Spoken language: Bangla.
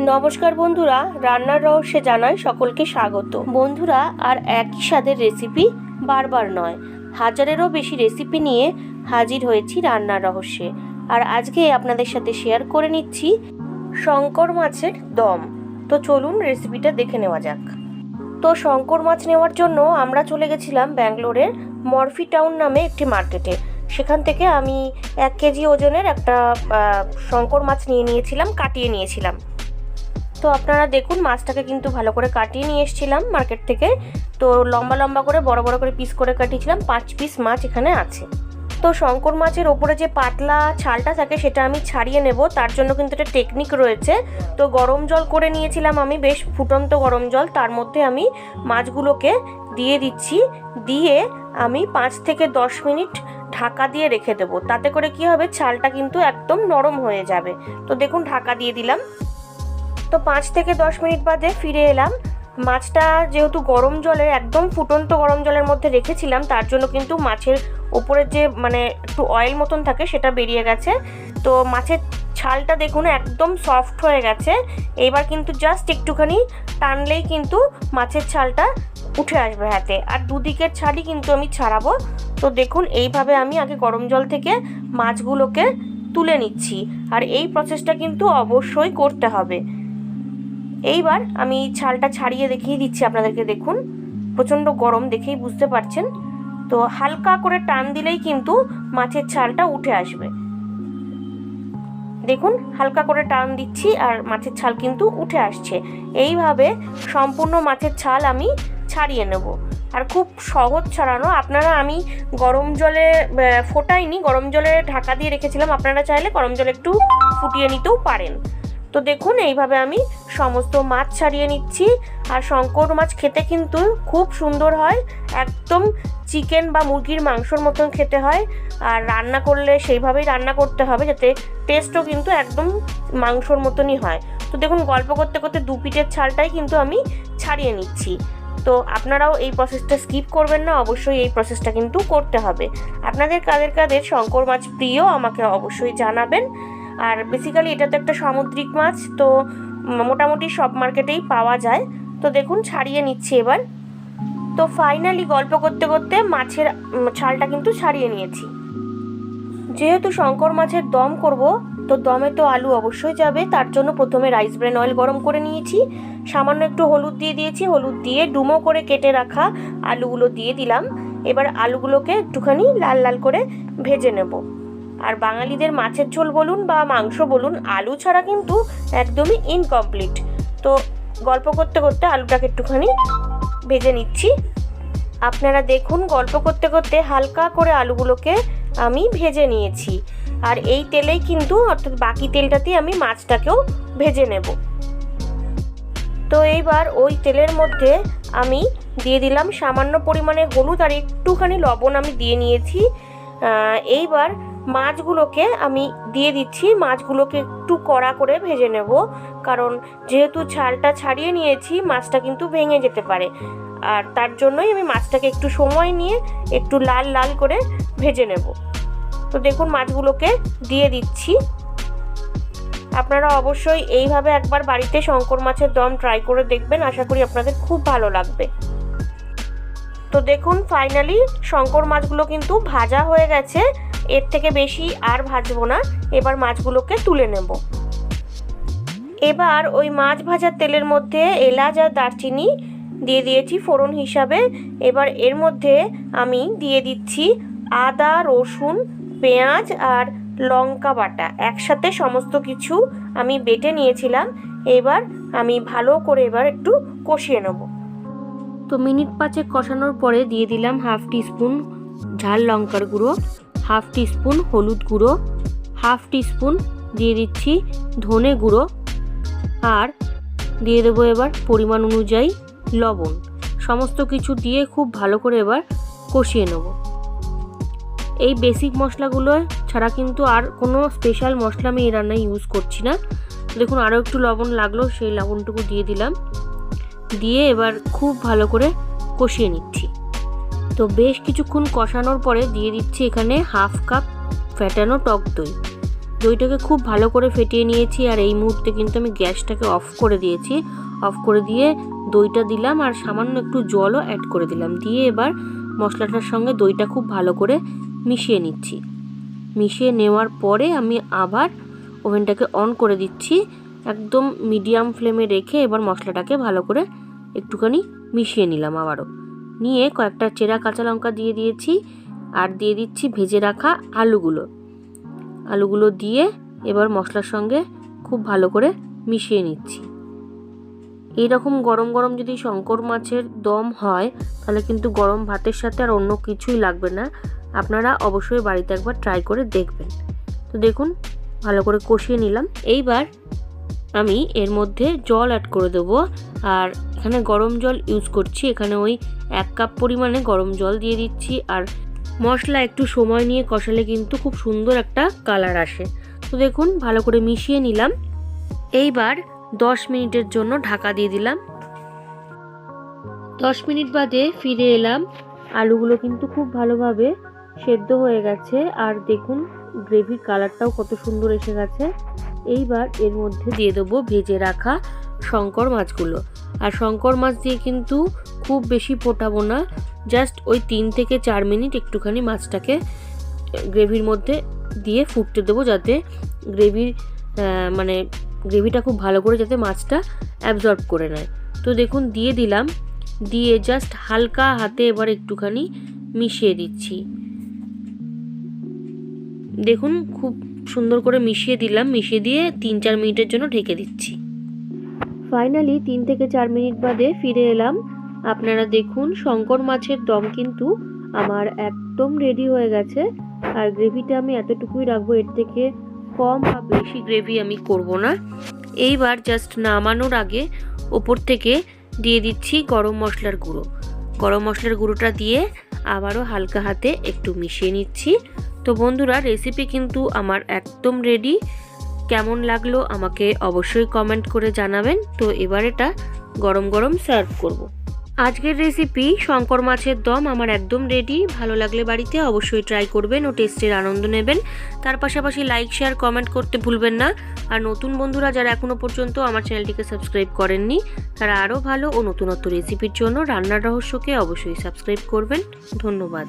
নমস্কার বন্ধুরা, রান্নার রহস্যে জানাই সকলকে স্বাগত। বন্ধুরা, আর একই স্বাদের রেসিপি বারবার নয়, হাজারেরও বেশি রেসিপি নিয়ে হাজির হয়েছি রান্নার রহস্যে। আর আজকে আপনাদের সাথে শেয়ার করে নিচ্ছি শঙ্কর মাছের দম। তো চলুন রেসিপিটা দেখে নেওয়া যাক। তো শঙ্কর মাছ নেওয়ার জন্য আমরা চলে গেছিলাম ব্যাঙ্গালোরের মরফি টাউন নামে একটি মার্কেটে সেখান থেকে আমি এক কেজি ওজনের একটা শঙ্কর মাছ নিয়ে নিয়েছিলাম, কাটিয়ে নিয়েছিলাম। তো আপনারা দেখুন, মাছটাকে কিন্তু ভালো করে কাটিয়ে নিয়ে এসেছিলাম মার্কেট থেকে। তো লম্বা লম্বা করে, বড় বড় করে পিস করে কাটিয়েছিলাম, পাঁচ পিস মাছ এখানে আছে। তো শঙ্কর মাছের ওপরে যে পাতলা ছালটা থাকে, সেটা আমি ছাড়িয়ে নেব। তার জন্য কিন্তু একটা টেকনিক রয়েছে। তো গরম জল করে নিয়েছিলাম আমি বেশ ফুটন্ত গরম জল। তার মধ্যে আমি মাছগুলোকে দিয়ে দিচ্ছি। দিয়ে আমি পাঁচ থেকে দশ মিনিট ঢাকা দিয়ে রেখে দেবো। তাতে করে কি হবে, ছালটা কিন্তু একদম নরম হয়ে যাবে। তো দেখুন, ঢাকা দিয়ে দিলাম। তো পাঁচ থেকে দশ মিনিট বাদে ফিরে এলাম। মাছটা যেহেতু গরম জলে, একদম ফুটন্ত গরম জলের মধ্যে রেখেছিলাম, তার জন্য কিন্তু মাছের ওপরের যে মানে একটু অয়েল মতন থাকে সেটা বেরিয়ে গেছে। তো মাছের ছালটা দেখুন একদম সফট হয়ে গেছে। এবার কিন্তু জাস্ট একটুখানি টানলেই কিন্তু মাছের ছালটা উঠে আসবে হাতে। আর দুদিকের ছালই কিন্তু আমি ছাড়াবো। তো দেখুন এইভাবে আমি আগে গরম জল থেকে মাছগুলোকে তুলে নিচ্ছি। আর এই প্রসেসটা কিন্তু অবশ্যই করতে হবে। এইবার আমি ছালটা ছাড়িয়ে দেখিয়ে দিচ্ছি আপনাদেরকে, দেখুন। প্রচণ্ড গরম দেখেই বুঝতে পারছেন। তো হালকা করে টান দিলেই কিন্তু মাছের ছালটা উঠে আসবে। দেখুন, হালকা করে টান দিচ্ছি আর মাছের ছাল কিন্তু উঠে আসছে। এইভাবে সম্পূর্ণ মাছের ছাল আমি ছাড়িয়ে নেব। আর খুব সহজ ছাড়ানো, আপনারা আমি গরম জলে ফোটাইনি, গরম জলে ঢাকা দিয়ে রেখেছিলাম। আপনারা চাইলে গরম জলে একটু ফুটিয়ে নিতেও পারেন। তো দেখুন, এইভাবে আমি সমস্ত মাছ ছাড়িয়ে নিচ্ছি। আর শঙ্কর মাছ খেতে কিন্তু খুব সুন্দর হয়। একদম চিকেন বা মুরগির মাংসর মতন খেতে হয়। আর রান্না করলে সেইভাবেই রান্না করতে হবে যাতে টেস্টও কিন্তু একদম মাংসর মতনই হয়। তো দেখুন, গল্প করতে করতে দু পিঠের ছালটাই কিন্তু আমি ছাড়িয়ে নিচ্ছি। তো আপনারাও এই প্রসেসটা স্কিপ করবেন না, অবশ্যই এই প্রসেসটা কিন্তু করতে হবে। আপনাদের কাদের কাদের শঙ্কর মাছ প্রিয়, আমাকে অবশ্যই জানাবেন। আর বেসিক্যালি এটা তো একটা সামুদ্রিক মাছ, তো মোটামুটি সব মার্কেটেই পাওয়া যায়। তো দেখুন, ছাড়িয়ে নিচ্ছি এবার। তো ফাইনালি গল্প করতে করতে মাছের ছালটা কিন্তু ছাড়িয়ে নিয়েছি। যেহেতু শঙ্কর মাছের দম করব, তো দমে তো আলু অবশ্যই যাবে, তার জন্য প্রথমে রাইস ব্রেন অয়েল গরম করে নিয়েছি। সামান্য একটু হলুদ দিয়ে দিয়েছি, হলুদ দিয়ে ডুমো করে কেটে রাখা আলুগুলো দিয়ে দিলাম। এবার আলুগুলোকে একটুখানি লাল লাল করে ভেজে নেব। আর বাঙালিদের মাছের ঝোল বলুন বা মাংস বলুন, আলু ছাড়া কিন্তু একদমই ইনকমপ্লিট তো গল্প করতে করতে আলুটাকে একটুখানি ভেজে নিচ্ছি। আপনারা দেখুন, গল্প করতে করতে হালকা করে আলুগুলোকে আমি ভেজে নিয়েছি। আর এই তেলেই কিন্তু, অর্থাৎ বাকি তেলটাতেই আমি মাছটাকেও ভেজে নেব। তো এইবার ওই তেলের মধ্যে আমি দিয়ে দিলাম সামান্য পরিমাণে হলুদ আর একটুখানি লবণ আমি দিয়ে নিয়েছি। এইবার মাছগুলোকে আমি দিয়ে দিচ্ছি। মাছগুলোকে একটু কড়া করে ভেজে নেব। কারণ যেহেতু ছালটা ছাড়িয়ে নিয়েছি, মাছটা কিন্তু ভেঙে যেতে পারে। আর তার জন্যই আমি মাছটাকে একটু সময় নিয়ে একটু লাল লাল করে ভেজে নেব। তো দেখুন, মাছগুলোকে দিয়ে দিচ্ছি। আপনারা অবশ্যই এইভাবে একবার বাড়িতে শঙ্কর মাছের দম ট্রাই করে দেখবেন। আশা করি আপনাদের খুব ভালো লাগবে। তো দেখুন ফাইনালি শঙ্কর মাছগুলো কিন্তু ভাজা হয়ে গেছে। এর থেকে বেশি আর ভাজবো না। এবার মাছগুলোকে তুলে নেব। এবার ওই মাছ ভাজার তেলের মধ্যে এলাচ আর দারচিনি দিয়ে দিয়েছি ফোড়ন হিসাবে। এবার এর মধ্যে আমি দিয়ে দিচ্ছি আদা, রসুন, পেঁয়াজ আর লঙ্কা বাটা। একসাথে সমস্ত কিছু আমি বেটে নিয়েছিলাম। এবার আমি ভালো করে এবার একটু কষিয়ে নেব। তো মিনিট পাঁচেক কষানোর পরে দিয়ে দিলাম হাফ টিস্পুন ঝাল লঙ্কার গুঁড়ো। হাফ টিস্পুন হলুদ গুঁড়ো, হাফ টিস্পুন দিয়ে দিচ্ছি ধনে গুঁড়ো আর দিয়ে দেবো এবার পরিমাণ অনুযায়ী লবণ। সমস্ত কিছু দিয়ে খুব ভালো করে এবার কষিয়ে নেব। এই বেসিক মশলাগুলো ছাড়া কিন্তু আর কোনো স্পেশাল মশলা আমি এই রান্নায় ইউজ করছি না। দেখুন, আরও একটু লবণ লাগল, সেই লবণটুকু দিয়ে দিলাম। দিয়ে এবার খুব ভালো করে কষিয়ে নিচ্ছি। তো বেশ কিছুক্ষণ কষানোর পরে দিয়ে দিচ্ছি এখানে হাফ কাপ ফেটানো টক দই। দইটাকে খুব ভালো করে ফেটিয়ে নিয়েছি আর এই মুহূর্তে কিন্তু আমি গ্যাসটাকে অফ করে দিয়েছি। অফ করে দিয়ে দইটা দিলাম আর সামান্য একটু জলও অ্যাড করে দিলাম। দিয়ে এবার মশলাটার সঙ্গে দইটা খুব ভালো করে মিশিয়ে নিচ্ছি। মিশিয়ে নেওয়ার পরে আমি আবার ওভেনটাকে অন করে দিচ্ছি। একদম মিডিয়াম ফ্লেমে রেখে এবার মশলাটাকে ভালো করে একটুখানি মিশিয়ে নিলাম আবারও। নিয়ে কয়েকটা চেরা কাঁচা লঙ্কা দিয়ে দিয়েছি আর দিয়ে দিচ্ছি ভেজে রাখা আলুগুলো। আলুগুলো দিয়ে এবার মশলার সঙ্গে খুব ভালো করে মিশিয়ে নিচ্ছি। এই রকম গরম গরম যদি শঙ্কর মাছের দম হয়, তাহলে কিন্তু গরম ভাতের সাথে আর অন্য কিছুই লাগবে না। আপনারা অবশ্যই বাড়িতে একবার ট্রাই করে দেখবেন। তো দেখুন, ভালো করে কষিয়ে নিলাম। এইবার আমি এর মধ্যে জল অ্যাড করে দেবো। আর এখানে গরম জল ইউজ করছি। এখানে ওই এক কাপ পরিমাণে গরম জল দিয়ে দিচ্ছি। আর মশলা একটু সময় নিয়ে কষালে কিন্তু খুব সুন্দর একটা কালার আসে। তো দেখুন, ভালো করে মিশিয়ে নিলাম। এইবার দশ মিনিটের জন্য ঢাকা দিয়ে দিলাম। দশ মিনিট বাদে ফিরে এলাম। আলুগুলো কিন্তু খুব ভালোভাবে সেদ্ধ হয়ে গেছে। আর দেখুন, গ্রেভির কালারটাও কত সুন্দর এসে গেছে। এইবার এর মধ্যে দিয়ে দেবো ভেজে রাখা শঙ্কর মাছগুলো। আর শঙ্কর মাছ দিয়ে কিন্তু খুব বেশি ফোটাবো না। জাস্ট ওই তিন থেকে চার মিনিট একটুখানি মাছটাকে গ্রেভির মধ্যে দিয়ে ফুটতে দেবো যাতে গ্রেভির মানে গ্রেভিটা খুব ভালো করে যাতে মাছটা অ্যাবজর্ব করে নেয়। তো দেখুন, দিয়ে দিলাম। দিয়ে জাস্ট হালকা হাতে এবার একটুখানি মিশিয়ে দিচ্ছি। দেখুন, খুব সুন্দর করে মিশিয়ে দিলাম। মিশিয়ে দিয়ে তিন চার মিনিটের জন্য ঢেকে দিচ্ছি। ফাইনালি তিন থেকে চার মিনিট বাদে ফিরে এলাম। আপনারা দেখুন, শঙ্কর মাছের দম কিন্তু আমার একদম রেডি হয়ে গেছে। আর গ্রেভিটা আমি এতটুকুই রাখব, এর থেকে কম বা বেশি গ্রেভি আমি করব না। এইবার জাস্ট নামানোর আগে ওপর থেকে দিয়ে দিচ্ছি গরম মশলার গুঁড়ো। গরম মশলার গুঁড়োটা দিয়ে আবারও হালকা হাতে একটু মিশিয়ে নিচ্ছি। তো বন্ধুরা রেসিপি কিন্তু আমার একদম রেডি কেমন লাগল আমাকে অবশ্যই কমেন্ট করে জানাবেন। তো এবার এটা গরম গরম সার্ভ করব। আজকের রেসিপি শঙ্কর মাছের দম আমার একদম রেডি ভালো লাগলে বাড়িতে অবশ্যই ট্রাই করবেন ও টেস্টের আনন্দ নেবেন। তার পাশাপাশি লাইক শেয়ার কমেন্ট করতে ভুলবেন না। আর নতুন বন্ধুরা যারা এখনও পর্যন্ত আমার চ্যানেলটিকে সাবস্ক্রাইব করেননি, তারা আরও ভালো ও নতুনত্ব রেসিপির জন্য রান্নার রহস্যকে অবশ্যই সাবস্ক্রাইব করবেন। ধন্যবাদ।